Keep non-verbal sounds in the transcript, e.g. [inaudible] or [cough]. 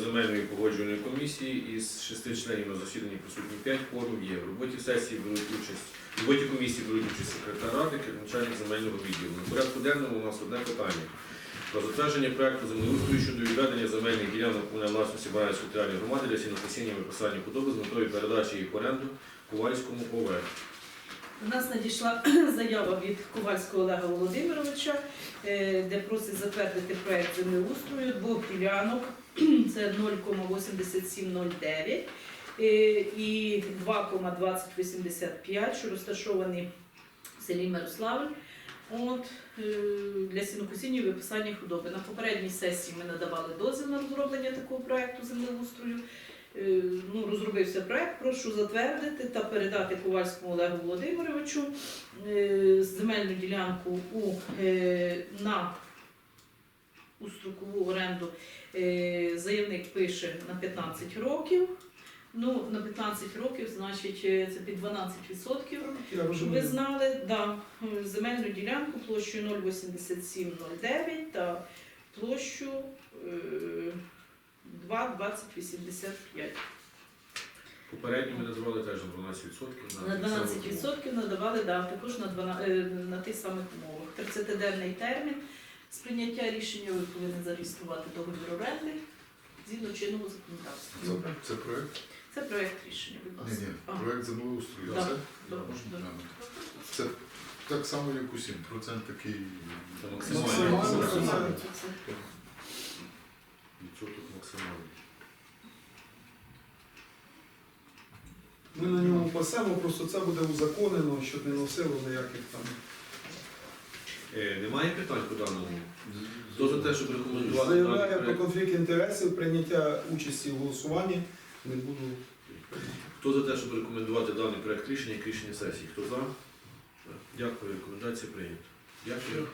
земельної погоджувальної комісії із шести членів на засіданні присутні 5 форум є. В роботі сесії беруть участь, в роботі комісії беруть участь секретар ради, начальник земельного відділу. На порядку денному у нас одне питання. Про затвердження проекту землеустрою щодо відведення земельних ділянок у власності Баранської територіальної громади для сінокосіння виписання худоби з метою передачі їх в оренду Ковальському ОВ. У нас надійшла [clears throat] заява від Ковальського Олега Володимировича, е, де просить затвердити проект землеустрою двох ділянок. [clears throat] Це 0,8709 е, і 2,2085, що розташовані в селі Мирославль. От, е, для сінокосіння виписання худоби. На попередній сесії ми надавали дозвіл на розроблення такого проекту землеустрою. Е, ну, розробився проект, прошу затвердити та передати Ковальському Олегу Володимировичу е, земельну ділянку у, е, на у строкову оренду. Заявник пише на 15 років. Ну, на 15 років, значить, це під 12%. Я Щоб ви знали, да, земельну ділянку площею 08709 та площу е, 2,2085. Попередньо ми називали теж на 12%. На тих 12% надавали да, також на, 12, е, на тих самих умовах. 30-денний термін з прийняття рішення ви повинні зареєструвати договір оренди згідно чинного законодавства. Добре. Це проект? Це проєкт рішення, будь Ні, ласка. ні, А, проект землеустрою. Да, Це да, да. Це так само, як усім. Процент такий максимальний. Максимально. Ми на ньому пасемо, просто це буде узаконено, щоб не носило ніяких там. Е, Немає питань по даному? Хто за те, щоб рекомендувати Заявляє даний про проект? конфлікт інтересів, прийняття участі в голосуванні. Не буду. Хто за те, щоб рекомендувати даний проект рішення як рішення сесії? Хто за? Дякую, рекомендація прийнята. Дякую.